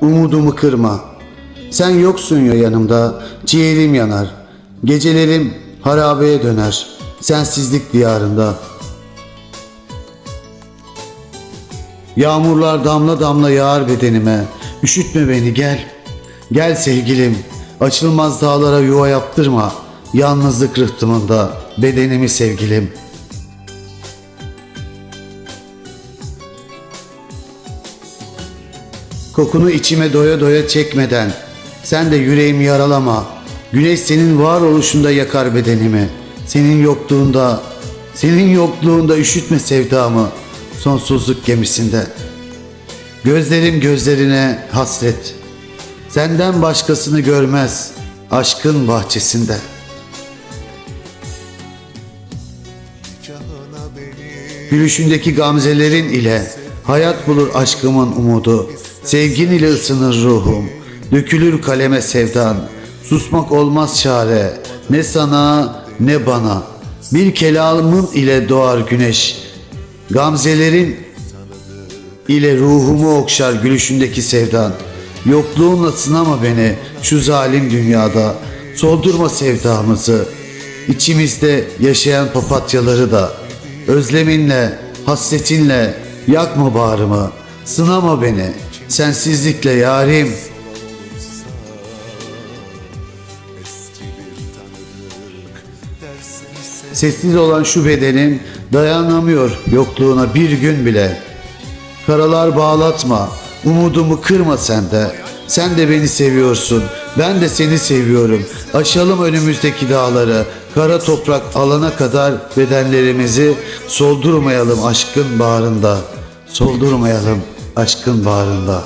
umudumu kırma. Sen yoksun ya yanımda, ciğerim yanar. Gecelerim harabeye döner, sensizlik diyarında. Yağmurlar damla damla yağar bedenime. Üşütme beni gel. Gel sevgilim. Açılmaz dağlara yuva yaptırma. Yalnızlık rıhtımında bedenimi sevgilim. Kokunu içime doya doya çekmeden sen de yüreğimi yaralama. Güneş senin varoluşunda yakar bedenimi. Senin yokluğunda, senin yokluğunda üşütme sevdamı sonsuzluk gemisinde. Gözlerim gözlerine hasret. Senden başkasını görmez aşkın bahçesinde. Gülüşündeki gamzelerin ile hayat bulur aşkımın umudu. Sevgin ile ısınır ruhum. Dökülür kaleme sevdan. Susmak olmaz çare. Ne sana ne bana. Bir kelamın ile doğar güneş. Gamzelerin ile ruhumu okşar gülüşündeki sevdan. Yokluğunla sınama beni şu zalim dünyada. Soldurma sevdamızı. İçimizde yaşayan papatyaları da. Özleminle, hasretinle yakma bağrımı. Sınama beni. Sensizlikle yarim. Sessiz olan şu bedenim dayanamıyor yokluğuna bir gün bile. Karalar bağlatma, umudumu kırma sen de. Sen de beni seviyorsun, ben de seni seviyorum. Aşalım önümüzdeki dağları, kara toprak alana kadar bedenlerimizi soldurmayalım aşkın bağrında. Soldurmayalım aşkın bağrında.